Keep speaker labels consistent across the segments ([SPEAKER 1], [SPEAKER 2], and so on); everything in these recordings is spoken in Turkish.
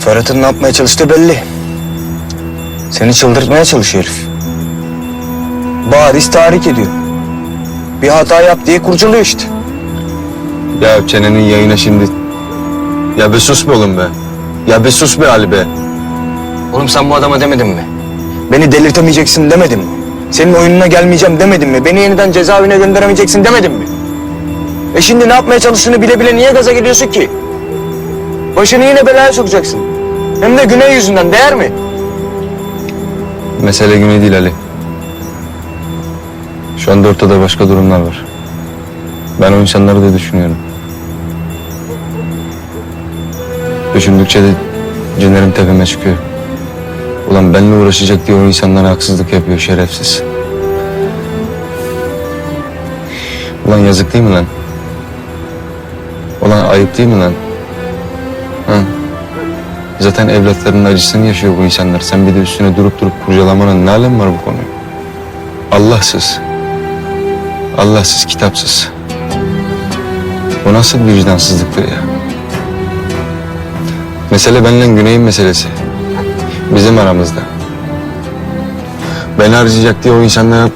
[SPEAKER 1] Ferhat'ın ne yapmaya çalıştığı belli. Seni çıldırtmaya çalışıyor herif. Bariz tahrik ediyor. Bir hata yap diye kurcalıyor işte.
[SPEAKER 2] Ya çenenin yayına şimdi. Ya bir sus be oğlum be. Ya bir sus be Ali be.
[SPEAKER 1] Oğlum sen bu adama demedin mi? Beni delirtemeyeceksin demedin mi? Senin oyununa gelmeyeceğim demedin mi? Beni yeniden cezaevine gönderemeyeceksin demedin mi? E şimdi ne yapmaya çalıştığını bile bile niye gaza geliyorsun ki? Başını yine belaya sokacaksın. Hem de güney yüzünden değer mi?
[SPEAKER 2] Mesele günü değil Ali. Şu anda ortada başka durumlar var. Ben o insanları da düşünüyorum. Düşündükçe de cinlerim tepeme çıkıyor. Ulan benimle uğraşacak diye o insanlara haksızlık yapıyor şerefsiz. Ulan yazık değil mi lan? Ulan ayıp değil mi lan? Zaten evlatlarının acısını yaşıyor bu insanlar. Sen bir de üstüne durup durup kurcalamanın ne alemi var bu konuya? Allahsız. Allahsız, kitapsız. Bu nasıl bir vicdansızlıktır ya? Mesele benimle Güney'in meselesi. Bizim aramızda. Beni harcayacak diye o insanlara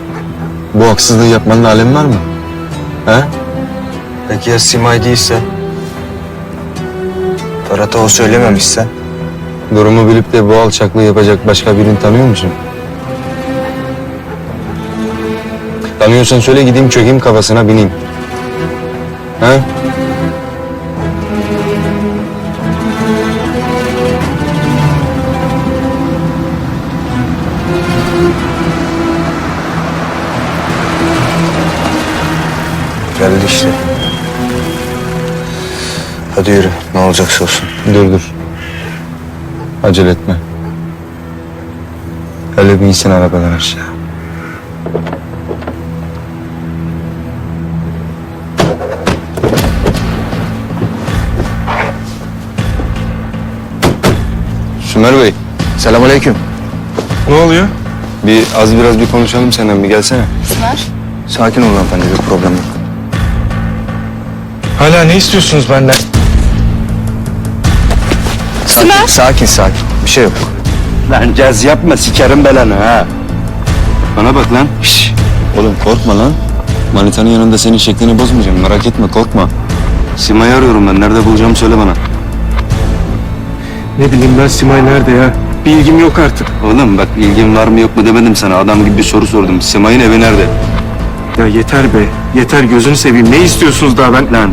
[SPEAKER 2] bu haksızlığı yapmanın alemi var mı? He?
[SPEAKER 1] Peki ya Simay değilse? Ferhat'a o söylememişse?
[SPEAKER 2] Durumu bilip de bu alçaklığı yapacak başka birini tanıyor musun? Tanıyorsan söyle gideyim çökeyim kafasına bineyim. He?
[SPEAKER 1] Geldi işte. Hadi yürü ne olacaksa olsun.
[SPEAKER 2] Dur dur. Acele etme. Hele bir insin arabadan aşağı. Sümer Bey,
[SPEAKER 1] Selamünaleyküm.
[SPEAKER 3] Ne oluyor?
[SPEAKER 2] bir az biraz bir konuşalım senden bir gelsene.
[SPEAKER 1] Sakin ol hanımefendi bir problem yok.
[SPEAKER 3] Hala ne istiyorsunuz benden?
[SPEAKER 1] Sakin, sakin sakin. Bir şey yok.
[SPEAKER 2] Lan caz yapma sikerim belanı ha. Bana bak lan. Şş. Oğlum korkma lan. Manitanın yanında senin şeklini bozmayacağım merak etme korkma. Sima'yı arıyorum ben nerede bulacağımı söyle bana.
[SPEAKER 3] Ne bileyim ben Simay nerede ya? Bir ilgim yok artık.
[SPEAKER 2] Oğlum bak ilgin var mı yok mu demedim sana adam gibi bir soru sordum. Sima'nın evi nerede?
[SPEAKER 3] Ya yeter be. Yeter gözünü seveyim. Ne istiyorsunuz daha ben?
[SPEAKER 2] Lan.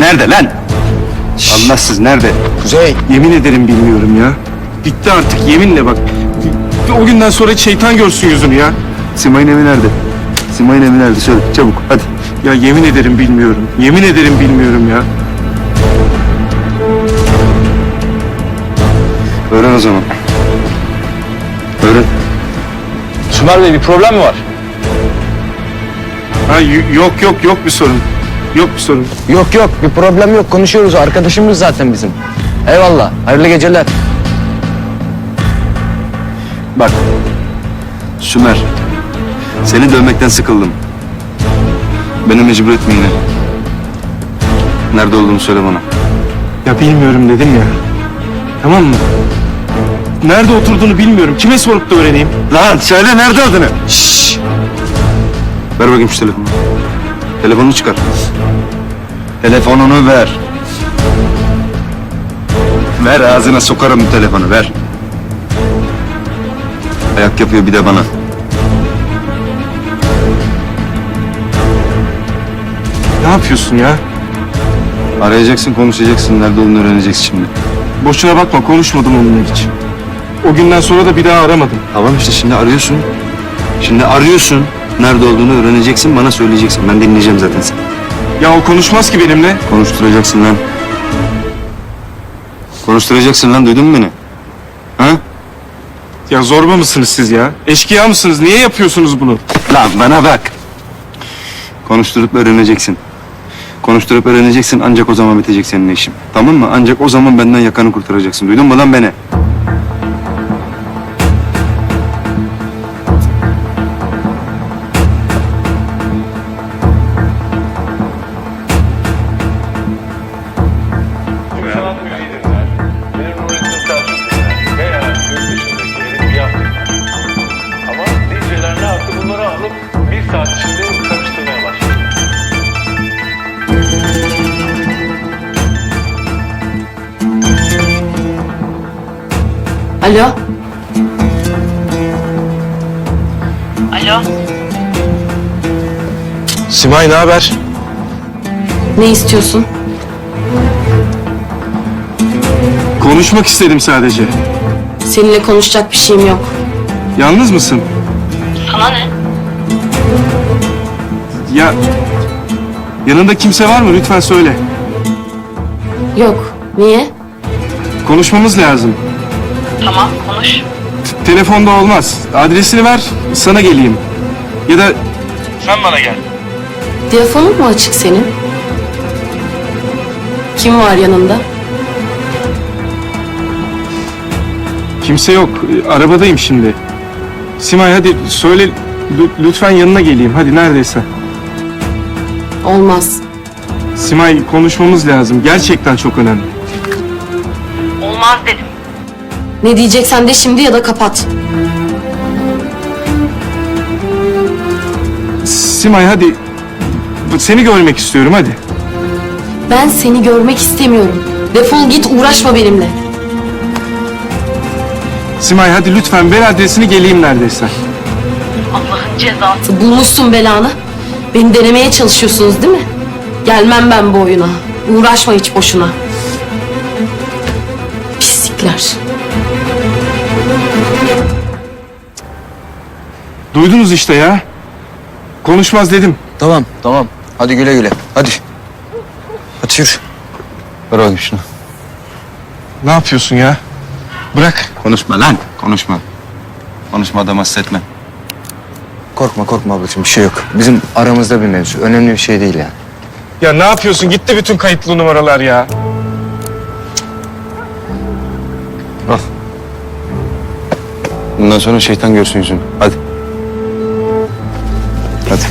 [SPEAKER 2] Nerede lan? Allahsız nerede?
[SPEAKER 1] Kuzey.
[SPEAKER 3] Yemin ederim bilmiyorum ya. Bitti artık yeminle bak. O günden sonra şeytan görsün yüzünü ya.
[SPEAKER 2] Sima'nın evi nerede? Sima'nın evi nerede söyle çabuk hadi.
[SPEAKER 3] Ya yemin ederim bilmiyorum. Yemin ederim bilmiyorum ya.
[SPEAKER 2] Öğren o zaman. Öğren.
[SPEAKER 4] Sümer Bey bir problem mi var?
[SPEAKER 3] Ha yok yok yok bir sorun. Yok bir sorun.
[SPEAKER 1] Yok yok bir problem yok konuşuyoruz arkadaşımız zaten bizim. Eyvallah hayırlı geceler.
[SPEAKER 2] Bak. Sümer. Seni dövmekten sıkıldım. Beni mecbur etme yine. Nerede olduğunu söyle bana.
[SPEAKER 3] Ya bilmiyorum dedim ya. Tamam mı? Nerede oturduğunu bilmiyorum. Kime sorup da öğreneyim?
[SPEAKER 2] Lan söyle nerede olduğunu. Şşş. Ver bakayım şu telefonu. Telefonunu çıkar. Telefonunu ver. Ver ağzına sokarım bu telefonu ver. Ayak yapıyor bir de bana.
[SPEAKER 3] Ne yapıyorsun ya?
[SPEAKER 2] Arayacaksın konuşacaksın nerede olduğunu öğreneceksin şimdi.
[SPEAKER 3] Boşuna bakma konuşmadım onunla hiç. O günden sonra da bir daha aramadım.
[SPEAKER 2] Tamam işte şimdi arıyorsun. Şimdi arıyorsun. Nerede olduğunu öğreneceksin bana söyleyeceksin. Ben dinleyeceğim zaten seni.
[SPEAKER 3] Ya o konuşmaz ki benimle.
[SPEAKER 2] Konuşturacaksın lan. Konuşturacaksın lan duydun mu beni? Ha?
[SPEAKER 3] Ya zorba mısınız siz ya? Eşkıya mısınız? Niye yapıyorsunuz bunu?
[SPEAKER 2] Lan bana bak. Konuşturup öğreneceksin. Konuşturup öğreneceksin ancak o zaman bitecek senin işin. Tamam mı? Ancak o zaman benden yakanı kurtaracaksın. Duydun mu lan beni? bilmem ne yaptı bunları alıp bir saat içinde karıştırmaya başladı.
[SPEAKER 5] Alo.
[SPEAKER 6] Alo.
[SPEAKER 3] Simay ne haber?
[SPEAKER 5] Ne istiyorsun?
[SPEAKER 3] Konuşmak istedim sadece.
[SPEAKER 5] Seninle konuşacak bir şeyim yok.
[SPEAKER 3] Yalnız mısın?
[SPEAKER 6] Sana ne?
[SPEAKER 3] Ya yanında kimse var mı? Lütfen söyle.
[SPEAKER 5] Yok. Niye?
[SPEAKER 3] Konuşmamız lazım.
[SPEAKER 6] Tamam, konuş.
[SPEAKER 3] T- telefonda olmaz. Adresini ver, sana geleyim. Ya da sen bana gel.
[SPEAKER 5] Telefonun mu açık senin? Kim var yanında?
[SPEAKER 3] Kimse yok. Arabadayım şimdi. Simay hadi söyle lü- lütfen yanına geleyim. Hadi neredeyse.
[SPEAKER 5] Olmaz.
[SPEAKER 3] Simay konuşmamız lazım. Gerçekten çok önemli.
[SPEAKER 6] Olmaz dedim.
[SPEAKER 5] Ne diyeceksen de şimdi ya da kapat.
[SPEAKER 3] Simay hadi. Seni görmek istiyorum hadi.
[SPEAKER 5] Ben seni görmek istemiyorum. Defol git uğraşma benimle.
[SPEAKER 3] Simay hadi lütfen ver adresini geleyim neredeyse.
[SPEAKER 6] Allah'ın cezası.
[SPEAKER 5] Bulmuşsun belanı. Beni denemeye çalışıyorsunuz değil mi? Gelmem ben bu oyuna. Uğraşma hiç boşuna. Pislikler.
[SPEAKER 3] Duydunuz işte ya. Konuşmaz dedim.
[SPEAKER 1] Tamam tamam. Hadi güle güle. Hadi. Hadi yürü.
[SPEAKER 2] Ver bakayım şunu.
[SPEAKER 3] Ne yapıyorsun ya? Bırak.
[SPEAKER 2] Konuşma lan. Konuşma. Konuşma adam hassetme.
[SPEAKER 1] Korkma korkma ablacığım bir şey yok. Bizim aramızda bir mevzu. Önemli bir şey değil yani.
[SPEAKER 3] Ya ne yapıyorsun? Gitti bütün kayıtlı numaralar ya.
[SPEAKER 2] Al. Bundan sonra şeytan görsün yüzünü. Hadi. Hadi.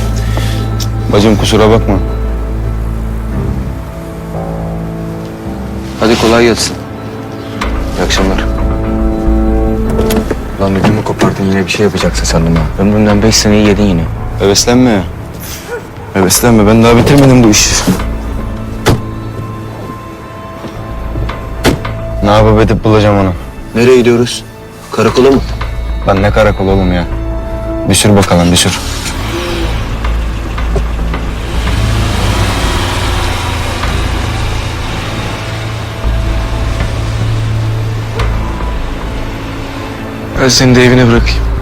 [SPEAKER 2] Bacım kusura bakma.
[SPEAKER 1] Hadi kolay gelsin. İyi akşamlar. Lan ödümü kopardın yine bir şey yapacaksın sandım ha. Ömrümden beş seneyi yedin yine.
[SPEAKER 2] Heveslenme ya. Heveslenme. Ben daha bitirmedim bu işi. Ne yapıp edip bulacağım onu.
[SPEAKER 1] Nereye gidiyoruz? Karakola mı?
[SPEAKER 2] Lan ne karakol oğlum ya. Bir sür bakalım bir
[SPEAKER 3] Ben seni de evine bırakayım.